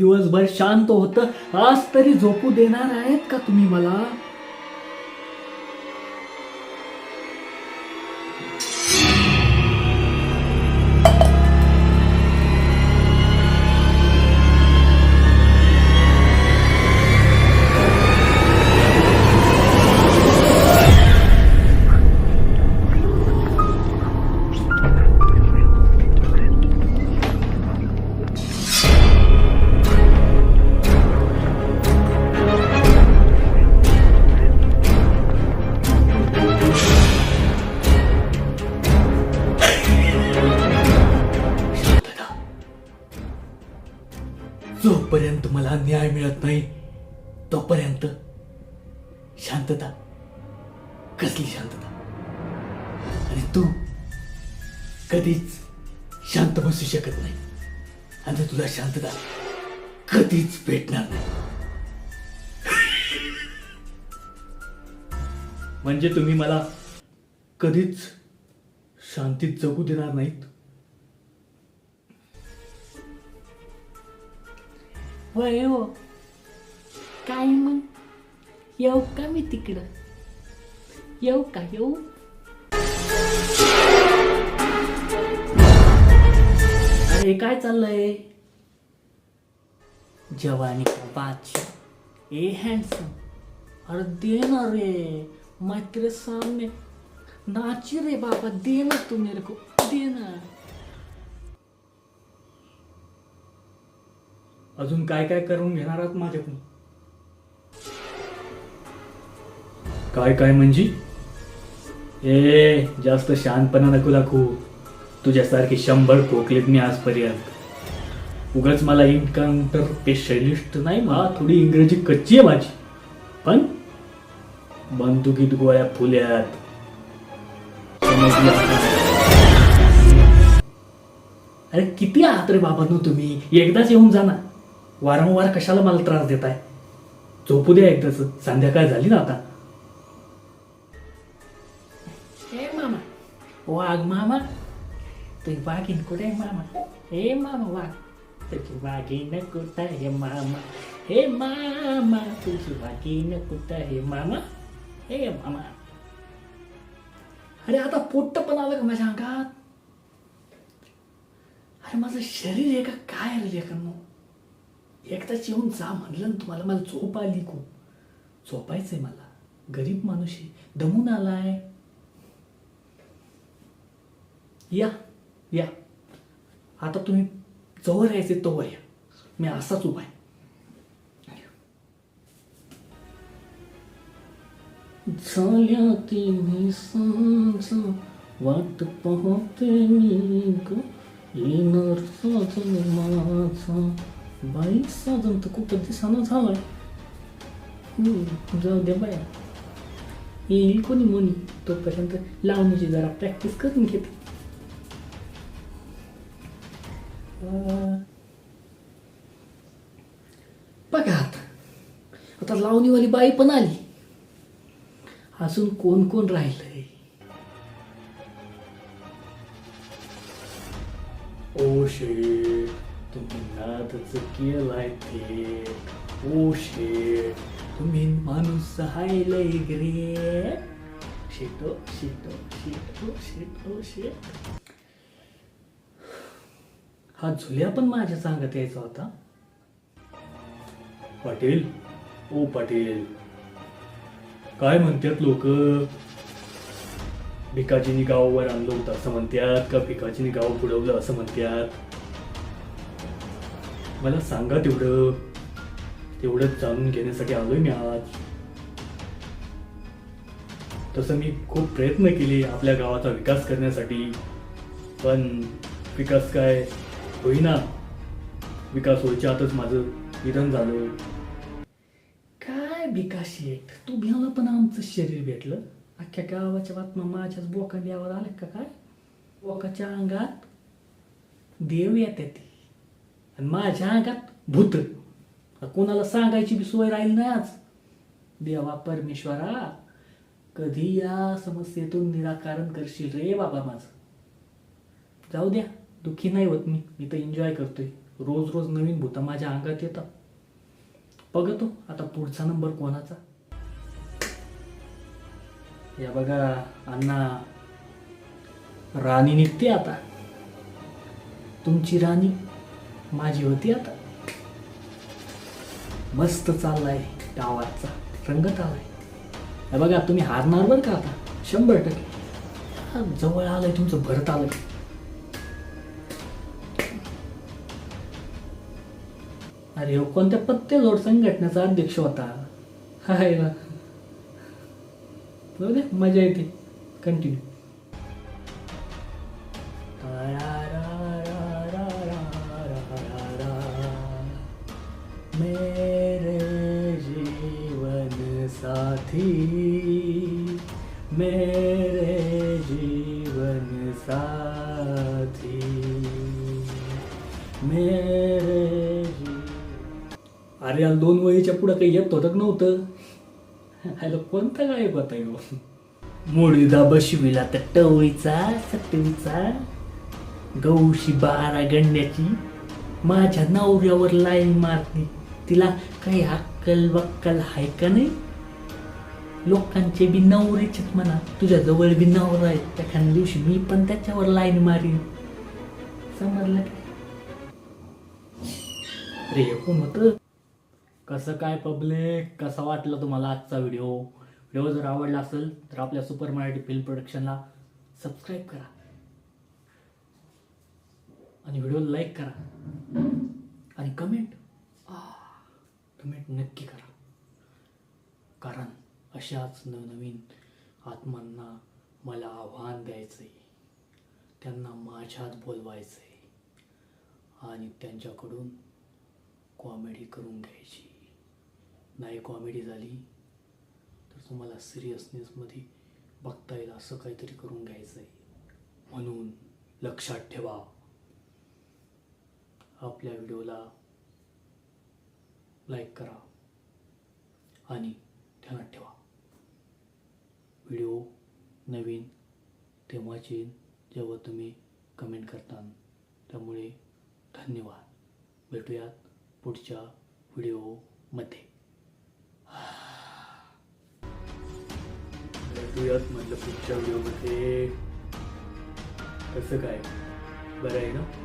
दिवसभर शांत होतं. आज तरी झोपू देणार आहेत का तुम्ही मला? मला न्याय मिळत नाही तोपर्यंत शांतता कसली शांतता? आणि तू कधीच शांत बसू शकत नाही. आणि तुला शांतता कधीच भेटणार नाही. म्हणजे तुम्ही मला कधीच शांतीत जगू देणार नाहीत? होय हो. काय मग? येऊ का मी तिकडं? येऊ का? येऊ? अरे काय चाललंय? जवानी का बादशाह? ए हँडसम अरे दे ना रे. मैं तेरे सामने. नाची रे बाबा दे ना तू मेरे को. दे ना. अजून काय काय करून घेणार आहात माझ्याकडून? काय काय म्हणजे? ए जास्त शांतपणा नको दाखवू. तुझ्यासारखी शंभर खोकलेत मी आजपर्यंत. उगाच मला इन्काउंटर स्पेशलिस्ट नाही मला थोडी इंग्रजी कच्ची आहे माझी. पण बंदुकीत गोळ्या फुल्यात. अरे किती आहात रे बाबांनो तुम्ही? एकदाच येऊन जा ना. वारंवार कशाला मला त्रास देताय? झोपू द्या एकदाच. संध्याकाळ झाली ना आता. हे मामा. वाघ मामा. तुझी वाघीन कुठे आहे मामा? हे मामा वाघ. तुझी वाघीन कुठं आहे मामा? हे मामा तुझी वाघीन कुठं आहे मामा? हे मामा. अरे आता पोट्ट पण आलं का माझ्या अंगात? अरे माझं शरीर आहे का? काय रे लेखांनो एकदाच येऊन जा म्हणलं ना तुम्हाला मला झोप आली खूप. झोपायचंय मला. गरीब माणूस आहे. दमून आलाय. या या. आता तुम्ही जवळ यायचे तोवर या. मी असाच उभा आहे. झाल्या तिन्ही सांज वाट पाहते मी येणार माझा. बाई साजन तर खूपच दिसाना झालाय हम्म, जाऊ दे बाया येईल कोणी मुनी तोपर्यंत लावणीची जरा प्रॅक्टिस करून घेते बघा आता आता लावणीवाली बाई पण आली अजून कोण कोण राहिलंय ओ शेट तुम्ही नादच केलाय ते. ओ शेट तुम्ही माणूस हायलय ग्रे शेटो शेटो शेटो शेटो. शेट हा झुल्या पण माझ्या सांगत यायचा होता. पाटील. ओ पाटील. काय म्हणतात लोक? भिकाजीनी गावावर आणलं होतं असं म्हणतात का भिकाजीनी गाव बुडवलं असं म्हणतात मला सांगा तेवढं. तेवढं जाणून घेण्यासाठी आलोय मी आज. तसं मी खूप प्रयत्न केले आपल्या गावाचा विकास करण्यासाठी. पण विकास काय होईना. विकास व्हायच्या आतच माझं निधन झालं. काय विकास येत? तू भ्याला पण आमचं शरीर भेटलं. अख्ख्या गावाच्या बातम्या माझ्याच बोकांड्यावर आल्या का काय? बोकाच्या अंगात देव येते ती आणि माझ्या अंगात भूत. कोणाला सांगायची बी सोय राहील नाही आज? देवा परमेश्वरा कधी या समस्येतून निराकरण करशील रे बाबा माझं? जाऊ द्या दुःखी नाही होत मी. मी तर एन्जॉय करतोय. रोज रोज नवीन भूत माझ्या अंगात येतात. बघतो आता पुढचा नंबर कोणाचा. या बघा अण्णा राणी निघते आता. तुमची राणी माझी होती आता. मस्त चाललाय गावाचा. रंगत आलाय. बघा तुम्ही हारणार बरं का आता? शंभर टक्के. हा, जवळ आलंय तुमचं भरत आलंय. अरे हो कोणत्या पत्ते जोड संघटनेचा अध्यक्ष होता? हाय ना दे मजा येते. कंटिन्यू अरे याला दोन वळीच्या पुढं काही येत होतं नव्हतं? हॅलो कोणता गायब होता येऊ मुळीदा बशविला तर टवळीचा सटवीचा गौशी बारा गंड्याची माझ्या नवऱ्यावर लाईन मारली. तिला काही अक्कल वक्कल हाय का नाही? लोकांचे बी नवरेचेच म्हणा. तुझ्या जवळ बी नवरा आहे एखाद्या दिवशी मी पण त्याच्यावर लाईन मारीन. समजलं का? अरे हे होतं कसं काय पब्लिक कसा वाटला तुम्हाला आजचा व्हिडिओ व्हिडिओ जर आवडला असेल तर आपल्या सुपर मराठी फिल्म प्रोडक्शनला सबस्क्राईब करा. आणि व्हिडिओ लाईक करा. आणि कमेंट कमेंट नक्की करा. कारण अशाच नवनवीन आत्मांना मला आव्हान द्यायचं आहे त्यांना माझ्यात बोलवायचं आहे आणि त्यांच्याकडून कॉमेडी करून घ्यायची. नाही कॉमेडी झाली तर तुम्हाला सिरियसनेसमध्ये बघता येईल असं काहीतरी करून घ्यायचं आहे म्हणून लक्षात ठेवा. आपल्या व्हिडिओला लाईक करा आणि ध्यानात ठेवा. व्हिडिओ नवीन तेव्हाच येईल जेव्हा तुम्ही कमेंट करता त्यामुळे धन्यवाद. भेटूयात. पुढच्या व्हिडिओमध्ये. भेटूयात म्हटलं पुढच्या व्हिडिओमध्ये. कसं काय? बरं आहे ना?